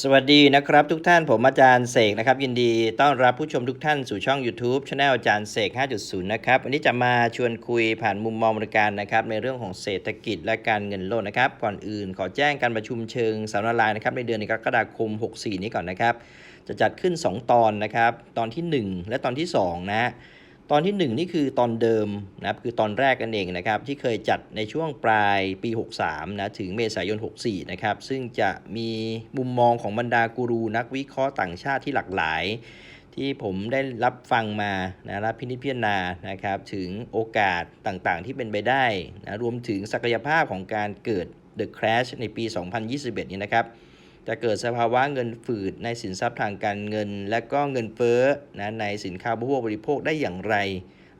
สวัสดีนะครับทุกท่านผมอาจารย์เสกนะครับยินดีต้อนรับผู้ชมทุกท่านสู่ช่อง YouTube Channel อาจารย์เสก 5.0 นะครับ วันนี้จะมาชวนคุยผ่านมุมมองบริการนะครับในเรื่องของเศรษฐกิจและการเงินโลกนะครับ ก่อนอื่นขอแจ้งการประชุมเชิงสัมมนาลายนะครับในเดือนกรกฎาคม 64 นี้ก่อนนะครับ จะจัดขึ้น 2 ตอนนะครับ ตอนทีหนึ่1 และตอนที่ 2 นะ ตอนที่ 1 นี่คือตอนเดิมนะครับคือตอนแรกกันเองนะครับที่เคยจัดในช่วงปลายปี 63นะถึงเมษายน 64นะครับซึ่งจะมีมุมมองของบรรดากูรูนักวิเคราะห์ต่างชาติที่หลากหลาย ที่ผมได้รับฟังมานะรับพินิจพิจารณานะครับถึงโอกาสต่างๆ ที่เป็นไปได้นะรวมถึงศักยภาพของการเกิด The Crash ในปี 2021 นี้นะครับ จะเกิดสภาวะเงินฝืดในสินทรัพย์ทางการเงิน และก็เงินเฟ้อนะในสินค้าบริโภคบริโภคได้อย่างไร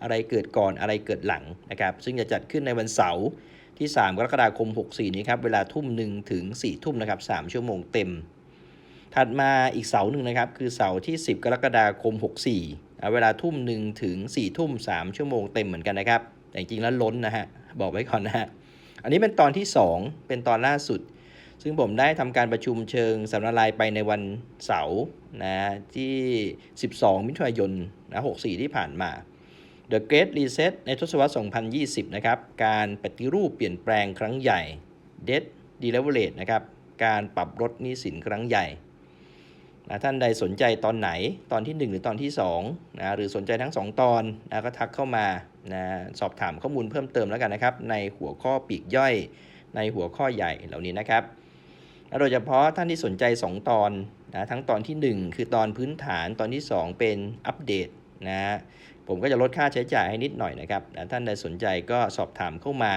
อะไรเกิดก่อนอะไรเกิดหลังนะครับซึ่งจะจัดขึ้นในวันเสาร์ที่ 3 กรกฎาคม 64 นี้ครับเวลาทุ่มหนึ่งถึง4ทุ่มนะครับ3ชั่วโมงเต็ม ถัดมาอีกเสาร์หนึ่งนะครับคือเสาร์ที่ 10 กรกฎาคม 64อ่เวลาทุ่มหนึ่งถึง4ทุ่ม3ชั่วโมงเต็มเหมือนกันนะครับแต่จริงแล้วล้นนะฮะบอกไว้ก่อนนะฮะอันนี้เป็นตอนที่ 2 เป็นตอนล่าสุด ซึ่งผมได้ทำการประชุมเชิงสัมนาลายไปในวันเสาร์นะที่ 12 มิถุนายนนะ64 ที่ผ่านมา The Great Reset ในทศวรรษ 2020 นะครับ การปฏิรูปเปลี่ยนแปลงครั้งใหญ่ Debt Deleverage นะครับ การปรับลดหนี้สินครั้งใหญ่นะท่านใดสนใจตอนไหนตอนที่ 1 หรือตอนที่2นะหรือสนใจทั้ง 2 ตอนนะก็ทักเข้ามานะสอบถามข้อมูลเพิ่มเติมแล้วกันนะครับ ในหัวข้อปีกย่อย ในหัวข้อใหญ่เหล่านี้นะครับ และโดยเฉพาะท่านที่สนใจ 2 ตอนนะทั้งตอนทีหนึ่1 คือตอนพื้นฐานตอนที่ 2 เป็นอัปเดตนะผมก็จะลดค่าใช้จ่ายให้นิดหน่อยนะครับนะท่านใดสนใจก็สอบถามเข้ามา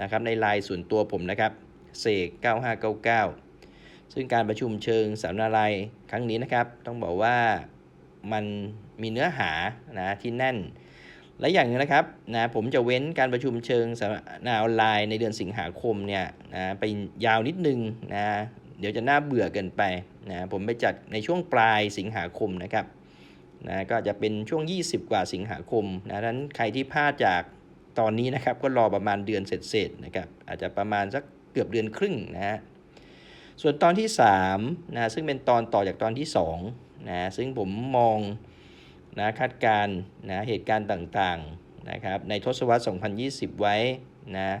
นะครับในไลน์ส่วนตัวผมนะครับเสก9599 ซึ่งการประชุมเชิงสัมมนาลัยครั้งนี้นะครับ ต้องบอกว่ามันมีเนื้อหานะที่แน่น และอย่างนึงนะครับนะผมจะเว้นการประชุมเชิงสัมมนาออนไลน์ในเดือนสิงหาคมเนี่ยนะไปยาวนิดนึงนะ เดี๋ยวจะน่าเบื่อเกินไปนะผมไปจัดในช่วงปลายสิงหาคมนะครับนะก็จะเป็นช่วง 20 กว่าสิงหาคมนะนั้นใครที่พลาดจากตอนนี้นะครับก็รอประมาณเดือนเศษๆนะครับอาจจะประมาณสักเกือบเดือนครึ่งนะฮะส่วนตอนที่3นะซึ่งเป็นตอนต่อจากตอนที่2นะซึ่งผมมองนะคาดการณ์นะเหตุการณ์ต่างๆนะครับในทศวรรษ 2020 ไว้นะ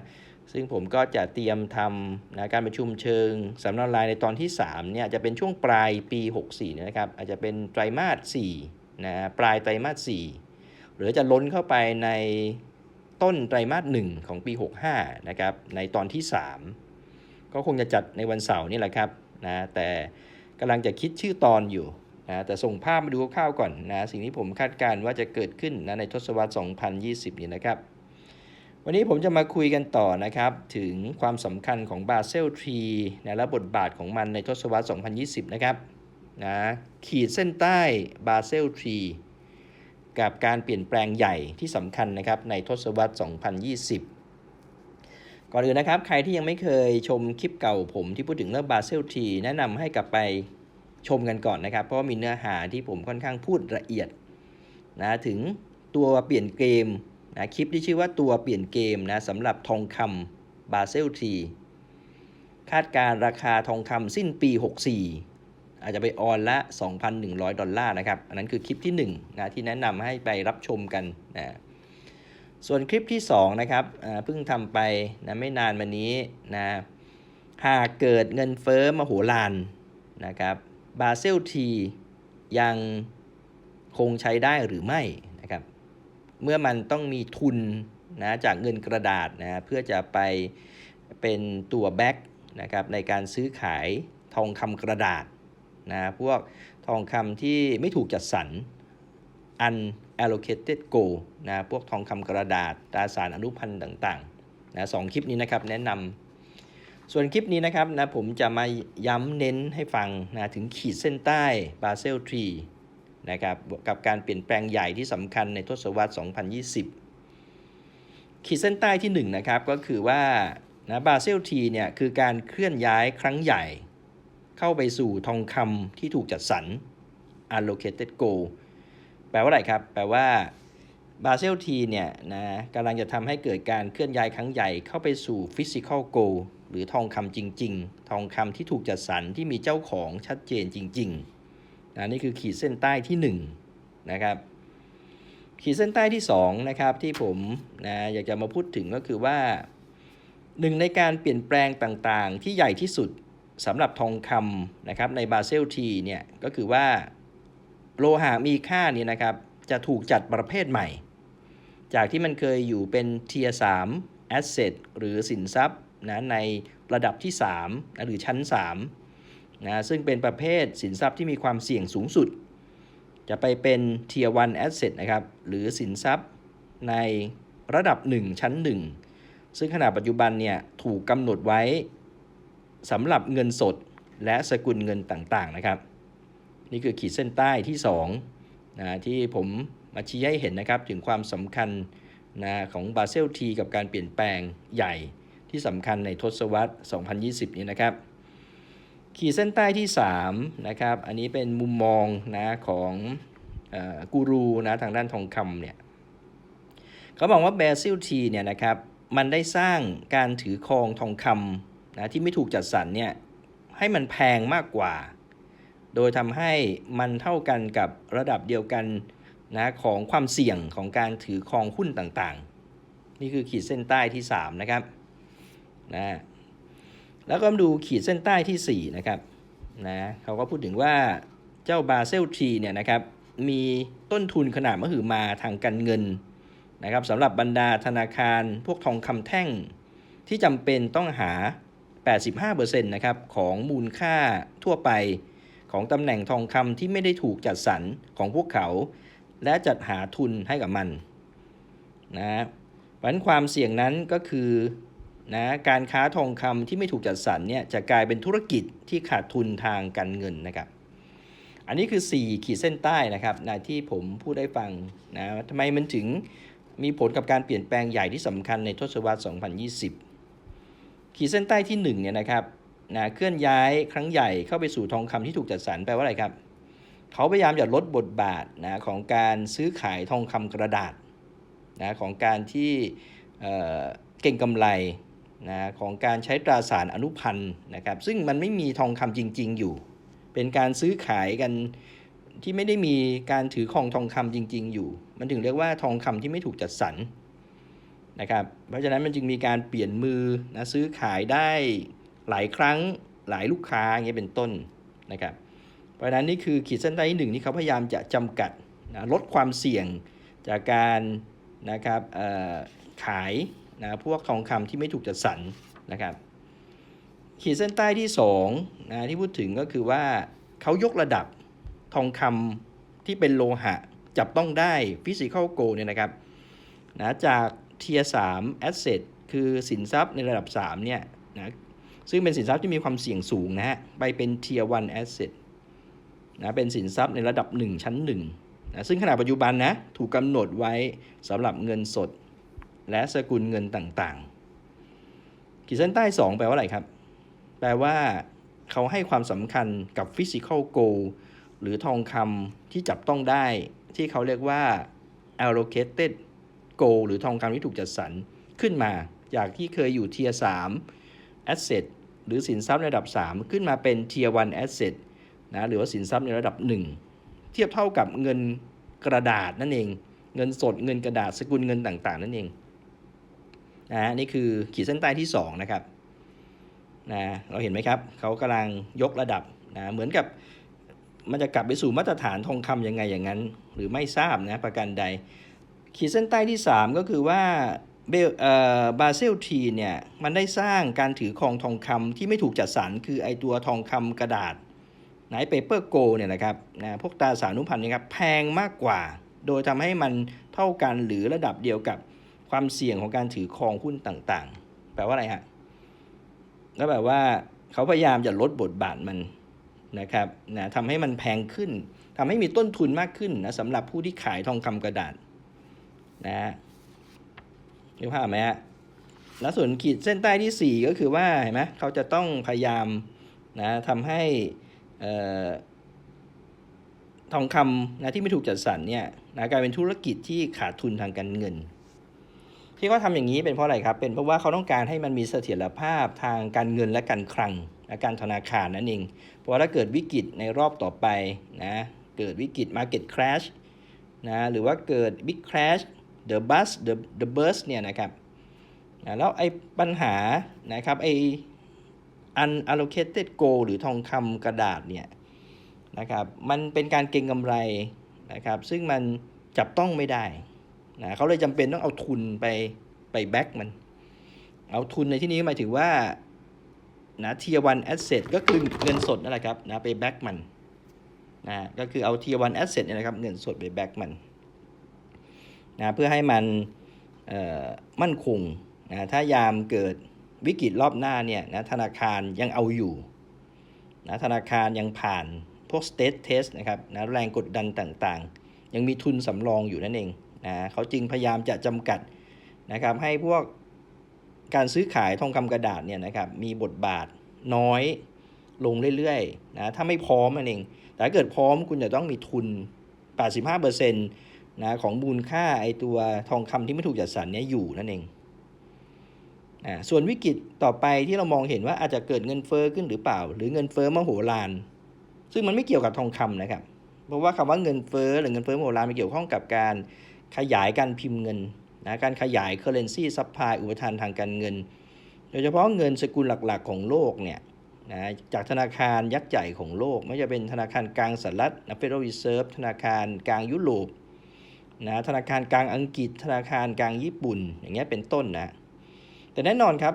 ซึ่งผมก็จะเตรียมทำนะการประชุมเชิงสำนักลายในตอนที่3เนี่ยจะเป็นช่วงปลายปี 64นี่นะครับอาจจะเป็นไตรมาส4นะปลายไตรมาส4หรือจะล้นเข้าไปในต้นไตรมาส1ของปี 65นะครับในตอนที่ 3 ก็คงจะจัดในวันเสาร์นี่แหละครับนะแต่กำลังจะคิดชื่อตอนอยู่นะแต่ส่งภาพมาดูคร่าวๆก่อนนะสิ่งที่ผมคาดการณ์ว่าจะเกิดขึ้นนะในทศวรรษ 2020 นี่นะครับ วันนี้ผมจะมาคุยกันต่อนะครับ ถึงความสำคัญของบาเซลทรีนะและบทบาทของมันในทศวรรษ 2020 นะครับนะขีดเส้นใต้บาเซลทรีกับการเปลี่ยนแปลงใหญ่ที่สำคัญนะครับในทศวรรษ 2020 ก่อนอื่นนะครับ ใครที่ยังไม่เคยชมคลิปเก่าผมที่พูดถึงเรื่องบาเซลทีแนะนำให้กลับไปชมกันก่อนนะครับ เพราะมีเนื้อหาที่ผมค่อนข้างพูดละเอียดนะถึงตัวเปลี่ยนเกม นะคลิปที่ชื่อว่าตัวเปลี่ยนเกมนะสำหรับทองคำบาเซลทีคาดการราคาทองคำสิ้นปี 64 อาจจะไปออนละ 2,100 ดอลลาร์นะครับ อันนั้นคือคลิปที่1นะที่แนะนำให้ไปรับชมกันนะส่วนคลิปที่2นะครับเพิ่งทำไปนะไม่นานมานี้นะหากเกิดเงินเฟ้อมโหฬารนะครับบาเซลทียังคงใช้ได้หรือไม่ เมื่อมันต้องมีทุนนะจากเงินกระดาษนะเพื่อจะไปเป็นตัวแบ็กนะครับในการซื้อขายทองคำกระดาษนะพวกทองคำที่ไม่ถูกจัดสรร unallocated gold นะพวกทองคำกระดาษตราสารอนุพันธ์ต่างๆนะสองคลิปนี้นะครับแนะนำส่วนคลิปนี้นะครับนะผมจะมาย้ำเน้นให้ฟังนะถึงขีดเส้นใต้บาเซลทรี นะครับกับการเปลี่ยนแปลงใหญ่ที่สำคัญในทศวรรษ 2020 ขีดเส้นใต้ที่1นงนะครับ ก็คือว่านะบาเซลทีเนี่ยคือการเคลื่อนย้ายครั้งใหญ่ เข้าไปสู่ทองคำที่ถูกจัดสรร allocated gold แปลว่าอะไรครับ แปลว่าบาเซลทีเนี่ยนะกำลังจะทำให้เกิดการเคลื่อนย้ายครั้งใหญ่เข้าไปสู่ physical gold หรือทองคำจริง ๆ ทองคำที่ถูกจัดสรรที่มีเจ้าของชัดเจนจริง ๆ นะนี่คือขีดเส้นใต้ที่1นะครับขีดเส้นใต้ที่2นะครับที่ผมนะอยากจะมาพูดถึงก็คือว่าหนึ่งในการเปลี่ยนแปลงต่างๆ ที่ใหญ่ที่สุดสำหรับทองคำนะครับในบาเซลทีเนี่ยก็คือว่าโลหะมีค่านี่นะครับจะถูกจัดประเภทใหม่ จากที่มันเคยอยู่เป็นเทียร์3 asset หรือสินทรัพย์นะในระดับที่3นะหรือชั้น 3 นะซึ่งเป็นประเภทสินทรัพย์ที่มีความเสี่ยงสูงสุด จะไปเป็น Tier 1 Asset นะครับหรือสินทรัพย์ในระดับ 1 ชั้น 1 ซึ่งขณะปัจจุบันเนี่ยถูกกำหนดไว้สำหรับเงินสดและสกุลเงินต่างๆนะครับ นี่คือขีดเส้นใต้ที่2นะที่ผมมาชี้ให้เห็นนะครับถึงความสำคัญนะของบาเซลทีกับการเปลี่ยนแปลงใหญ่ที่สำคัญในทศวรรษ 2020 นี้นะครับ ขีดเส้นใต้ที่3นะครับ อันนี้เป็นมุมมองนะของกูรูนะทางด้านทองคำเนี่ยเขาบอกว่าแบซิลทีเนี่ยนะครับมันได้สร้างการถือครองทองคำนะที่ไม่ถูกจัดสรรเนี่ยให้มันแพงมากกว่า โดยทำให้มันเท่ากันกับระดับเดียวกันนะของความเสี่ยงของการถือครองหุ้นต่างๆ นี่คือขีดเส้นใต้ที่ 3 นะครับนะ แล้วก็มาดูขีดเส้นใต้ที่ 4 นะครับนะเขาก็พูดถึงว่าเจ้าบาเซลทีเนี่ยนะครับมีต้นทุนขนาดมหึมาทางการเงินนะครับสำหรับบรรดาธนาคารพวกทองคำแท่งที่จำเป็นต้องหา 85%นะครับของมูลค่าทั่วไปของตำแหน่งทองคำที่ไม่ได้ถูกจัดสรรของพวกเขา และจัดหาทุนให้กับมันนะเพราะฉะนั้นความเสี่ยงนั้นก็คือ นะการค้าทองคำที่ไม่ถูกจัดสรรเนี่ยจะกลายเป็นธุรกิจที่ขาดทุนทางการเงินนะครับ อันนี้คือ 4 ขีดเส้นใต้นะครับนะที่ผมพูดได้ฟังนะทำไมมันถึงมีผลกับการเปลี่ยนแปลงใหญ่ที่สำคัญในทศวรรษ 2020 ขีดเส้นใต้ที่1เนี่ยนะครับนะเคลื่อนย้ายครั้งใหญ่เข้าไปสู่ทองคำที่ถูกจัดสรรแปลว่าอะไรครับ เขาพยายามจะลดบทบาทนะของการซื้อขายทองคำกระดาษนะของการที่เเก่งกำไร นะของการใช้ตราสารอนุพันธ์นะครับ ซึ่งมันไม่มีทองคำจริง ๆ อยู่ เป็นการซื้อขายกันที่ไม่ได้มีการถือครองทองคำจริง ๆ อยู่ มันถึงเรียกว่าทองคำที่ไม่ถูกจัดสรรนะครับ เพราะฉะนั้นมันจึงมีการเปลี่ยนมือนะซื้อขายได้หลายครั้งหลายลูกค้าอย่างเงี้ยเป็นต้นนะครับ เพราะฉะนั้นนี่คือขีดเส้นใต้ที่หนึ่งที่เขาพยายามจะจำกัดนะลดความเสี่ยงจากการนะครับขาย นะพวกทองคำที่ไม่ถูกจัดสรรนะครับขีดเส้นใต้ที่2นะที่พูดถึงก็คือว่าเขายกระดับทองคำที่เป็นโลหะจับต้องได้ physical g o เนี่ยนะครับนะจากเทียสามแอสเซทคือสินทรัพย์ในระดับ3เนี่ยนะซึ่งเป็นสินทรัพย์ที่มีความเสี่ยงสูงนะฮะไปเป็น Tier 1 Asset นะเป็นสินทรัพย์ในระดับ 1 ชั้น1นะซึ่งขณะปัจจุบันนะถูกกำหนดไว้สำหรับเงินสด และสกุลเงินต่างๆ ขีดเส้นใต้ 2 แปลว่าอะไรครับ แปลว่าเขาให้ความสำคัญกับ Physical Gold หรือทองคำที่จับต้องได้ที่เขาเรียกว่า allocated gold หรือทองคำที่ถูกจัดสรรขึ้นมาจากที่เคยอยู่ Tier 3 Asset หรือสินทรัพย์ในระดับ 3 ขึ้นมาเป็น Tier 1 Asset นะหรือว่าสินทรัพย์ในระดับ 1 เทียบเท่ากับเงินกระดาษนั่นเอง เงินสดเงินกระดาษสกุลเงินต่างๆ นั่นเอง นะนี่คือขีดเส้นใต้ที่2นะครับนะเราเห็นไหมครับเขากำลังยกระดับนะเหมือนกับมันจะกลับไปสู่มาตรฐานทองคำยังไงอย่างนั้น หรือไม่ทราบนะประกันใด ขีดเส้นใต้ที่ 3 ก็คือว่าเบลเอ่อบาเซลทีเนี่ยมันได้สร้างการถือครองทองคำที่ไม่ถูกจัดสรรคือไอตัวทองคำกระดาษไหนเปเปอร์โกเนี่ยนะครับนะพวกตราสารนุพันธ์นะครับแพงมากกว่า โดยทำให้มันเท่ากันหรือระดับเดียวกับ ความเสี่ยงของการถือครองหุ้นต่างๆ แปลว่าอะไรฮะก็แปลว่าเขาพยายามจะลดบทบาทมันนะครับนะทำให้มันแพงขึ้นทำให้มีต้นทุนมากขึ้นนะสำหรับผู้ที่ขายทองคำกระดาษนะฮะนึกภาพไหมฮะแล้วส่วนขีดเส้นใต้ที่ 4 ก็คือว่าเห็นไหมเขาจะต้องพยายามนะทำให้ทองคำนะที่ไม่ถูกจัดสรรเนี่ยนะกลายเป็นธุรกิจที่ขาดทุนทางการเงิน ที่เขาทำอย่างนี้เป็นเพราะอะไรครับ เป็นเพราะว่าเขาต้องการให้มันมีเสถียรภาพทางการเงินและการคลังและการธนาคารนั่นเอง เพราะว่าถ้าเกิดวิกฤตในรอบต่อไปนะ เกิดวิกฤต Market Crash นะ หรือว่าเกิด Big Crash The Bust The The Burst เนี่ยนะครับนะแล้วไอ้ปัญหานะครับไอ้ unallocated gold หรือทองคำกระดาษเนี่ยนะครับ มันเป็นการเก็งกำไรนะครับ ซึ่งมันจับต้องไม่ได้ นะเขาเลยจำเป็นต้องเอาทุนไปไปแบ็กมัน เอาทุนในที่นี้หมายถึงว่านะเทียวันแอสเซทก็คือเงินสดนั่นแหละครับนะไปแบ็กมันนะก็คือเอาเทียวันแอสเซทเนี่ยนะครับเงินสดไปแบ็กมันนะเพื่อให้มันมั่นคงนะถ้ายามเกิดวิกฤตรอบหน้าเนี่ยนะธนาคารยังเอาอยู่นะธนาคารยังผ่านพวก state test นะครับนะแรงกดดันต่างๆ ยังมีทุนสำรองอยู่นั่นเอง นะเขาจึงพยายามจะจำกัดนะครับให้พวกการซื้อขายทองคำกระดาษเนี่ยนะครับมีบทบาทน้อยลงเรื่อยๆนะถ้าไม่พร้อมนั่นเอง แต่ถ้าเกิดพร้อมคุณจะต้องมีทุน 85%นะของมูลค่าไอตัวทองคำที่ไม่ถูกจัดสรรเนี่ยอยู่นั่นเองอ่าส่วนวิกฤตต่อไปที่เรามองเห็นว่าอาจจะเกิดเงินเฟ้อขึ้นหรือเปล่า หรือเงินเฟ้อมโหฬารซึ่งมันไม่เกี่ยวกับทองคำนะครับ เพราะว่าคำว่าเงินเฟ้อหรือเงินเฟ้อมโหฬารมันเกี่ยวข้องกับการ ขยายการพิมพ์เงินนะการขยาย currency supply อุปทานทางการเงิน โดยเฉพาะเงินสกุลหลักๆของโลกเนี่ยนะจากธนาคารยักษ์ใหญ่ของโลก ไม่ว่าจะเป็นธนาคารกลางสหรัฐนะ Federal Reserve ธนาคารกลางยุโรปนะธนาคารกลางอังกฤษ ธนาคารกลางญี่ปุ่น อย่างเงี้ยเป็นต้นนะแต่แน่นอนครับ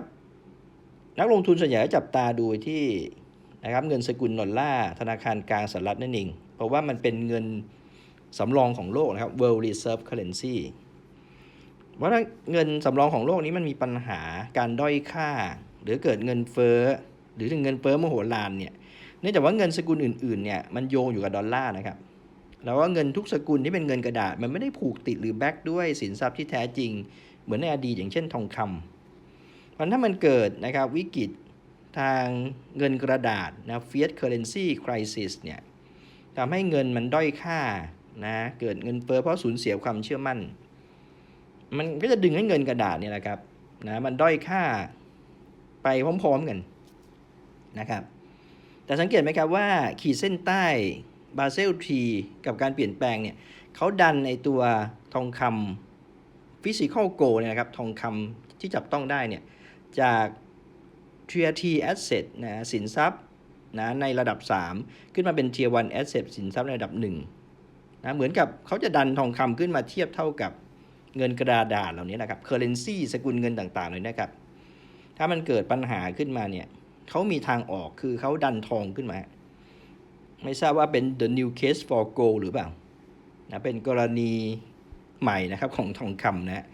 นักลงทุนส่วนใหญ่จับตาดูที่นะครับเงินสกุลดอลลาร์ธนาคารกลางสหรัฐนั่นเองเพราะว่ามันเป็นเงิน สำรองของโลกนะครับ World Reserve Currency ว่าถ้าเงินสำรองของโลกนี้มันมีปัญหาการด้อยค่า หรือเกิดเงินเฟ้อหรือถึงเงินเฟ้อมโหฬารเนี่ยเนื่องจากว่าเงินสกุลอื่นๆเนี่ยมันโยงอยู่กับดอลลาร์นะครับแล้วว่าเงินทุกสกุลที่เป็นเงินกระดาษ มันไม่ได้ผูกติดหรือแบ็กด้วยสินทรัพย์ที่แท้จริง เหมือนในอดีตอย่างเช่นทองคำเพราะถ้ามันเกิดนะครับวิกฤตทางเงินกระดาษนะ fiat currency crisis เนี่ยทำให้เงินมันด้อยค่า นะเกิดเงินเฟ้อเพราะสูญเสียความเชื่อมั่น มันก็จะดึงให้เงินกระดาษเนี่ยแหละครับนะมันด้อยค่าไปพร้อมๆกันนะครับ แต่สังเกตไหมครับว่าขีดเส้นใต้บาเซลทีกับการเปลี่ยนแปลงเนี่ยเขาดันในตัวทองคำฟิสิกอลโกเนี่ยนะครับทองคำที่จับต้องได้เนี่ยจาก Tier T Asset นะสินทรัพย์นะในระดับ 3 ขึ้นมาเป็น Tier 1 Asset สินทรัพย์ในระดับ 1 นะเหมือนกับเขาจะดันทองคำขึ้นมาเทียบเท่ากับเงินกระดาษเหล่านี้นะครับ Currency สกุลเงินต่างๆเลยนะครับ ถ้ามันเกิดปัญหาขึ้นมาเนี่ยเขามีทางออกคือเขาดันทองขึ้นมา ไม่ทราบว่าเป็น the new case for gold หรือเปล่านะเป็นกรณีใหม่นะครับของทองคำนะ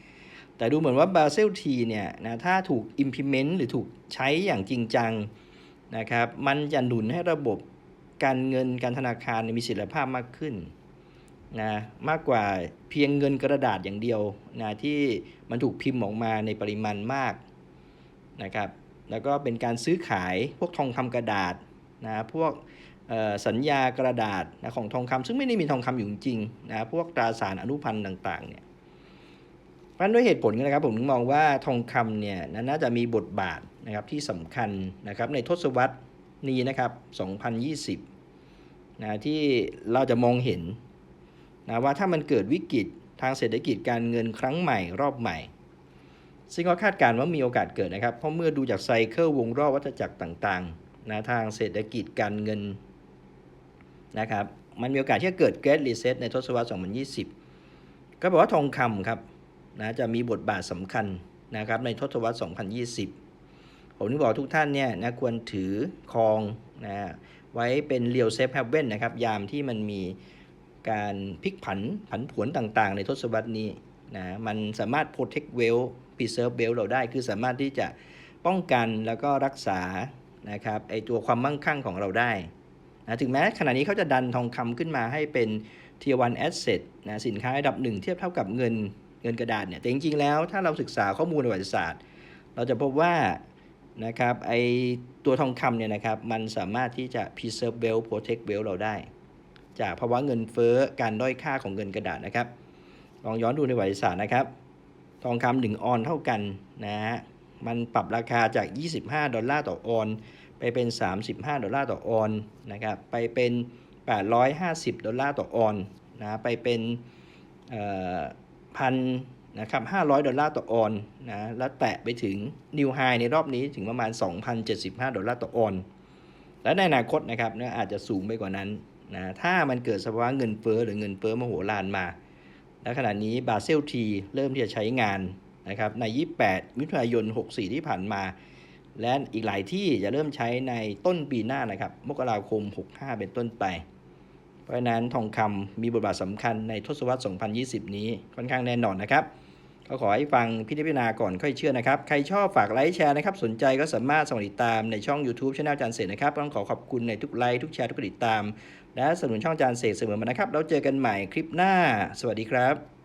แต่ดูเหมือนว่าบาเซลทีเนี่ยนะถ้าถูก implement หรือถูกใช้อย่างจริงจังนะครับ มันจะหนุนให้ระบบการเงินการธนาคารมีเสถียรภาพมากขึ้น นะมากกว่าเพียงเงินกระดาษอย่างเดียวนะที่มันถูกพิมพ์ออกมาในปริมาณมากนะครับแล้วก็เป็นการซื้อขายพวกทองคำกระดาษนะพวกสัญญากระดาษนะของทองคำซึ่งไม่ได้มีทองคำอยู่จริงนะพวกตราสารอนุพันธ์ต่างๆเนี่ยเพราะฉะนั้นด้วยเหตุผลนะครับผมถึงมองว่าทองคำเนี่ยน่าจะมีบทบาทนะครับที่สำคัญนะครับในทศวรรษนี้นะครับ 2020นะที่เราจะมองเห็น นะว่าถ้ามันเกิดวิกฤตทางเศรษฐกิจการเงินครั้งใหม่รอบใหม่ ซึ่งก็คาดการณ์ว่ามีโอกาสเกิดนะครับ เพราะเมื่อดูจากไซเคิลวงรอบวัฏจักรต่างๆนะทางเศรษฐกิจการเงินนะครับมันมีโอกาสที่จะเกิด Great Reset ในทศวรรษ 2020 ก็บอกว่าทองคำครับนะจะมีบทบาทสำคัญนะครับในทศวรรษ 2020 ผมถึงบอกทุกท่านเนี่ยนะควรถือคองนะไว้เป็นเรียวเซฟแฮเว่นนะครับยามที่มันมี การพลิกผันผันผวนต่างๆ ในทศวรรษนี้นะมันสามารถ protect wealth preserve wealth เราได้ คือสามารถที่จะป้องกันแล้วก็รักษานะครับไอตัวความมั่งคั่งของเราได้นะถึงแม้ขณะนี้เขาจะดันทองคำขึ้นมาให้เป็น Tier 1 Asset นะสินค้าระดับหนึ่งเทียบเท่ากับเงินเงินกระดาษเนี่ยแต่จริงๆแล้วถ้าเราศึกษาข้อมูลในประวัติศาสตร์ เราจะพบว่านะครับไอตัวทองคำเนี่ยนะครับมันสามารถที่จะ preserve wealth protect wealth เราได้ จากภาวะเงินเฟ้อการด้อยค่าของเงินกระดาษนะครับ ลองย้อนดูในประวัติศาสตร์นะครับ ทองคำหนึ่งออนเท่ากันนะฮะมันปรับราคาจาก 25 ดอลลาร์ต่อออน ไปเป็น 35 ดอลลาร์ต่อออนนะครับ ไปเป็น 850 ดอลลาร์ต่อออนนะ ไปเป็นพันนะครับ 500 ดอลลาร์ต่อออนนะ แล้วแตะไปถึงนิวไฮในรอบนี้ถึงประมาณ 2,075 ดอลลาร์ต่อออน และในอนาคตนะครับเนี่ยอาจจะสูงไปกว่านั้น นะถ้ามันเกิดสภาวะเงินเฟ้อหรือเงินเฟ้อมโหฬารมาและขณะนี้บาเซลทีเริ่มที่จะใช้งานนะครับใน 28 มิถุนายน 64 ที่ผ่านมา และอีกหลายที่จะเริ่มใช้ในต้นปีหน้านะครับ มกราคม 65 เป็นต้นไป เพราะฉะนั้นทองคำมีบทบาทสำคัญในทศวรรษ 2020 นี้ค่อนข้างแน่นอนนะครับ ก็ขอให้ฟังพิจารณาก่อนค่อยเชื่อนะครับ ใครชอบฝากไลค์แชร์นะครับ สนใจก็สามารถสมัครติดตามในช่อง YouTube ช anel จานเสกนะครับ ต้องขอขอบคุณในทุกไลค์ทุกแชร์ทุกติดตาม และสนับสนุนช่องจานเสกเสมอมานะครับ แล้วเจอกันใหม่คลิปหน้า สวัสดีครับ